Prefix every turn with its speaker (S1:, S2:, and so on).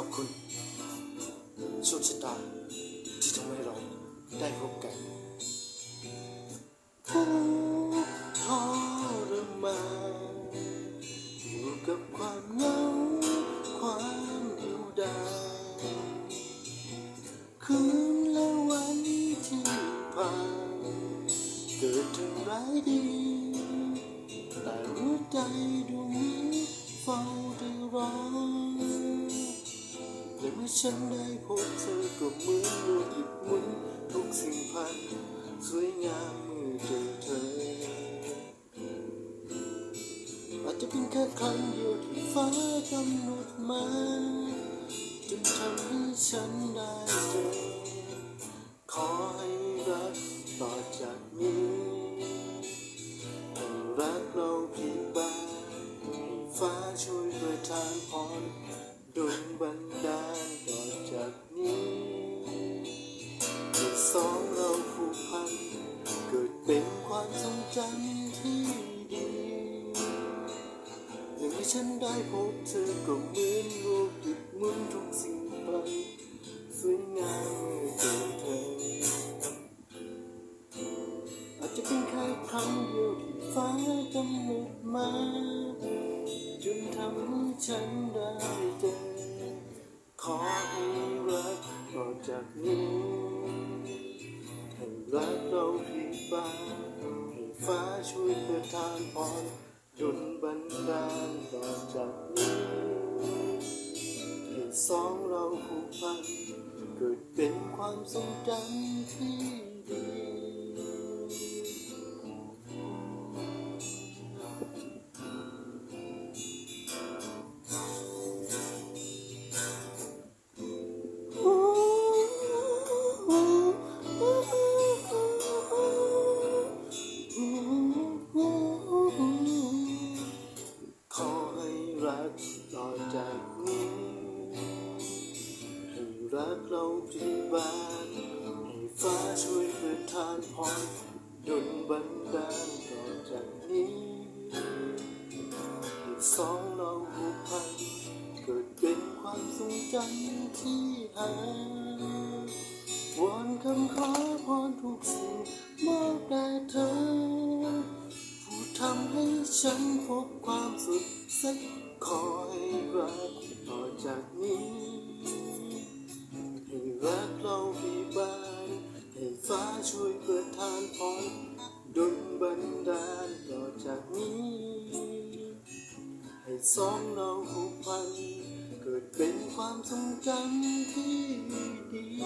S1: อบคุณโชคชตาที่ทำให้เราได้พบกัน ฉันได้พบเธอก็เหมือนโลกหยุดหมุนทุกสิ่งพันสวยงามเมื่อเจอเธอ อาจจะเป็นแค่ครั้งเดียวที่ฟ้ากำหนดมาจนทำให้ฉันได้เจอ ขอให้รักต่อจากนี้ให้รักเราเพียงบางให้ฟ้าช่วยประทานพรดลบัน จำที่ดีหนึ่งให้ฉันได้พบเธอก็เหมือนโลกหยุดหมุนทุกสิ่งไปสวยงามเมื่อเจอเธอ อาจจะเป็นแค่ครั้งเดียวที่ฟ้ากำหนดมาจนทำให้ฉันได้เจอขอให้รักต่อจากนี้ให้รักเราเพียงบาง ฟ้าช่วยประทานพรดลบันดาลต่อจากนี้ให้สองเราผูกพันเกิดเป็นความทรงจำที่ดี รักเราที่บ้านให้ฟ้าช่วยประทานพรดลบันดาลต่อจากนี้ให้สองเราผูกพันเกิดเป็นความทรงจำที่หาวอนคำขอพรทุกสิ่งมอบแด่เธอ ผู้ทำให้ฉันพบความสุขสักขอใฟ้าช่วยประทานพรดลบันดาลต่อจากนี้ ให้สองเราผูกพัน เกิดเป็นความทรงจำที่ดี